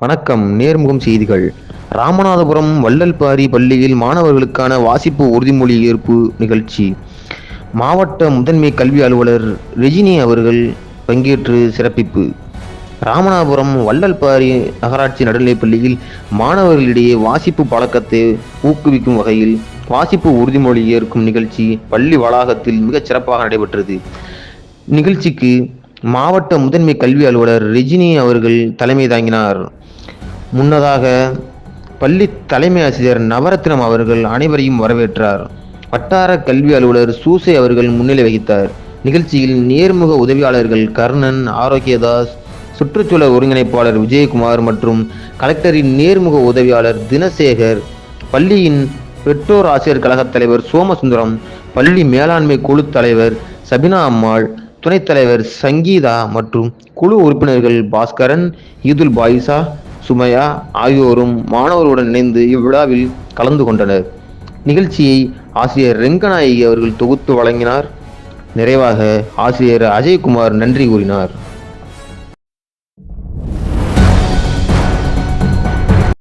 வணக்கம் நேர்முகம் செய்திகள். ராமநாதபுரம் வள்ளல்பாரி பள்ளியில் மாணவர்களுக்கான வாசிப்பு உறுதிமொழி ஏற்பு நிகழ்ச்சி. மாவட்ட முதன்மை கல்வி அலுவலர் ரெஜினி அவர்கள் பங்கேற்று சிறப்பிப்பு. ராமநாதபுரம் வள்ளல்பாரி நகராட்சி நடுநிலைப் பள்ளியில் மாணவர்களிடையே வாசிப்பு பழக்கத்தை ஊக்குவிக்கும் வகையில் வாசிப்பு உறுதிமொழி ஏற்கும் நிகழ்ச்சி பள்ளி வளாகத்தில் மிகச் சிறப்பாக நடைபெற்றது. நிகழ்ச்சிக்கு மாவட்ட முதன்மை கல்வி அலுவலர் ரெஜினி அவர்கள் தலைமை தாங்கினார். முன்னதாக பள்ளி தலைமை ஆசிரியர் நவரத்னம் அவர்கள் அனைவரையும் வரவேற்றார். வட்டார கல்வி அலுவலர் சூசை அவர்கள் முன்னிலை வகித்தார். நிகழ்ச்சியில் நேர்முக உதவியாளர்கள் கர்ணன் ஆரோக்கியதாஸ் சுற்றுச்சூழல் ஒருங்கிணைப்பாளர் விஜயகுமார் மற்றும் கலெக்டரின் நேர்முக உதவியாளர் தினசேகர் பள்ளியின் பெற்றோர் ஆசிரியர் கழகத் தலைவர் சோமசுந்தரம் பள்ளி மேலாண்மை குழு தலைவர் சபினா அம்மாள் துணைத் தலைவர் சங்கீதா மற்றும் குழு உறுப்பினர்கள் பாஸ்கரன் ஈதுல் பாயிசா சுமையா ஆகியோரும் மாணவர்களுடன் இணைந்து இவ்விழாவில் கலந்து கொண்டனர். நிகழ்ச்சியை ஆசிரியர் ரெங்கநாயகி அவர்கள் தொகுத்து வழங்கினார். நிறைவாக ஆசிரியர் அஜய்குமார் நன்றி கூறினார்.